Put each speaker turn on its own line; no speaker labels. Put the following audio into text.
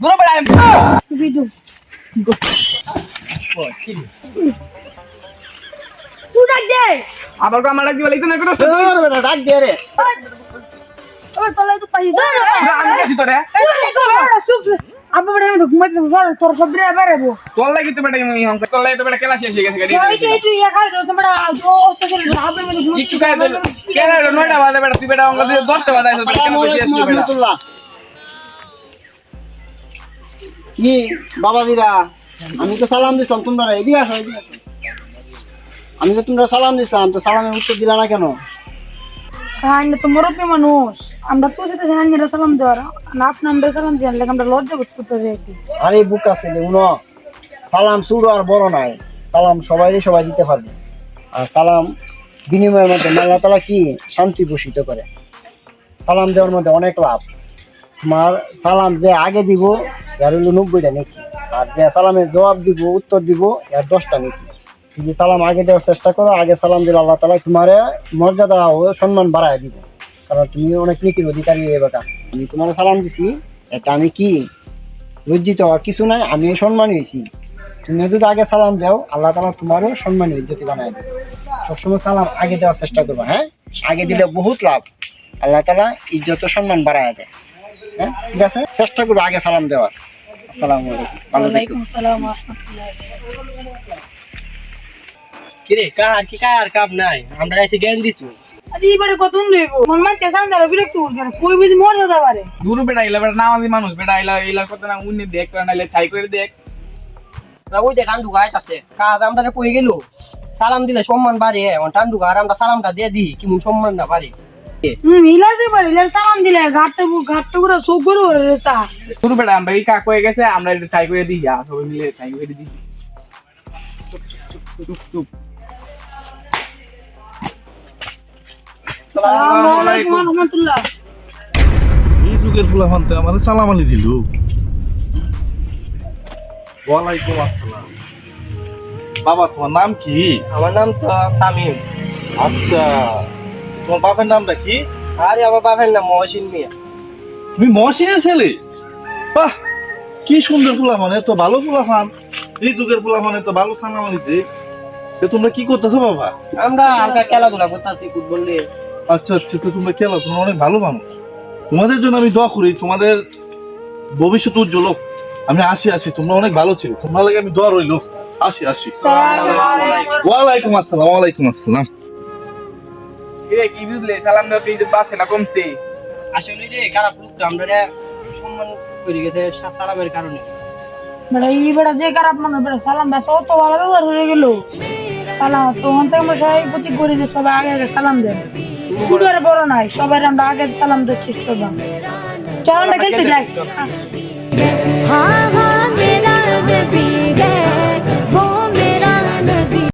দূরে বেড়া আমি
বিদু। তুই ডাক দে।
আবার আমার লাগবে লাগতে না কোনো
ডাক দে রে।
ওই তলে তো পাই দে
আমি গেছি তোরে।
আব্বা বড় আমি ঘুমাইতে বড় তোর সব রে বেরাবো
তোর লাগি তো বেটা এই হং তোর লাগি তো বেটা কেলা শেষ হয়ে গেছে গাড়ি
এই এই তুই একা দোস বড় ও অস্ত করে আব্বা মানে
একটু দে কেলা নয়টা বাজে বেটা তুই বেটা অঙ্গ দিয়ে দশটা বাজে আইছো বেটা কেন তো শেষ হয়ে বেটা?
কি বাবাজিরা আমি তো সালাম দিছিলাম তোমরা এদিকে আসো এদিকে আসো। আমি তো তোমরা সালাম দিছিলাম তো সালামের উত্তর দিলা না কেন?
কাইন্ড তো মুরব্বী মানুষ। আমরা তো সাথে জানি না সালাম দেওয়ার। না আপনি আমরা সালাম দিই লাগে আমরা লজ্জা বোধ করতে যাই
আরে বুক আছে উনো। সালাম ছোট আর বড় নাই। সালাম সবাই সবাই দিতে পারবে। আর সালাম বিনিময়ের মধ্যে আল্লাহ তালা কি শান্তি পোষিত করে। সালাম দেওয়ার মধ্যে অনেক লাভ। তোমার সালাম যে আগে দিব, এর হলো নব্বইটা নাকি। আর যে সালামের জবাব দিব, উত্তর দিব, এর দশটা নাকি। যদি সালাম আগে দেওয়ার চেষ্টা করো, আগে সালাম দিলে আল্লাহ তালা তোমার মর্যাদা ও সম্মান বাড়ায় দিব। কারণ তুমি অনেক নীতির অধিকারী এবার আমি তোমার সালাম দিছি এটা আমি কি লজ্জিত হওয়ার কিছু নাই, আমি সম্মানী হয়েছি। তুমি যদি আগে সালাম দাও, আল্লাহ তালা তোমারও সম্মানী ইজ্জতি বানায় দেবে। সবসময় সালাম আগে দেওয়ার চেষ্টা করব হ্যাঁ? আগে দিলে বহুত লাভ। আল্লাহ তালা ইজ্জত সম্মান বাড়ায় দেয়। হ্যাঁ ঠিক আছে? চেষ্টা করব আগে সালাম দেওয়ার। আসসালামু আলাইকুম। ভালো থেকো।
ওয়ালাইকুম আসসালাম ওয়া রাহমাতুল্লাহ।
কিরে কার কি কার কাপ নাই? আমরা এসে জ্ঞান দিতু।
আরে এবারে কত লইব মন মান চেসান দাঁড়া বিরক্ত করে কই বুঝি মর যেতে পারে
দূর বেটা ইলা বেটা নামাজি মানুষ বেটা ইলা ইলা কত না উনি দেখ করে নাইলে ঠাই করে দেখ।
ওই দেখ টান্ডু আছে কাজ আমরা কই গেল? সালাম দিলে সম্মান বাড়ে টান্ডু গার আমরা সালামটা দিয়ে দিই কি সম্মান না বাড়ে।
হুম ইলা দে পারে ইলা সালাম দিলে ঘাটটা ঘাটটা করে চোখ করে ওরে রে সা
দূর বেটা আমরা এই কাক হয়ে গেছে আমরা একটু ঠাই করে দিই সবাই মিলে ঠাই করে দিই চুপ চুপ
আসসালামু আলাইকুম। ওয়া রাহমাতুল্লাহ।
এই যুগের ফুলাফান্তে আমার সালাম আলি দিল। ওয়ালাইকুম আসসালাম। বাবা তোমার নাম কি?
আমার নাম তো তামিম।
আচ্ছা। তোমার বাপের নামটা কি?
আরে আমার বাপের নাম মহসিন মিয়া।
তুমি মহসিনের ছেলে? বাহ কি সুন্দর ফুলাফান এত ভালো ফুলাফান এই যুগের ফুলাফান এত ভালো সালাম আলি দে তো তোমরা কি করতেছো বাবা?
আমরা হালকা খেলাধুলা করতেছি ফুটবল নিয়ে।
আচ্ছা আচ্ছা তো তোমরা খেলো তোমরা অনেক ভালো মানুষ। তোমাদের জন্য আমি দোয়া করি তোমাদের ভবিষ্যৎ উজ্জ্বল হোক। আমি আসি আসি তোমরা অনেক ভালো ছিল। তোমরা লাগে আমি দোয়া রইল। আসি আসি। ওয়ালাইকুম আসসালাম ওয়ালাইকুম আসসালাম।
কি বুঝলে? সালাম তুই পাচ্ছে না কমছে?
আসলে রে খারাপ লোকটা আমরা সম্মান করে গেছে সালামের কারণে।
বড় এই বড় যে খারাপ মানুষ বড় সালাম দাস ও তো ভালো ব্যবহার হয়ে গেল। সালাম তখন থেকে আমরা সবাই প্রতি করি যে সবাই আগে আগে সালাম দেন। ছোট আর বড় নাই সবাই আমরা আগে সালাম দেওয়ার চেষ্টা করলাম। চল আমরা খেলতে যাই।
हाँ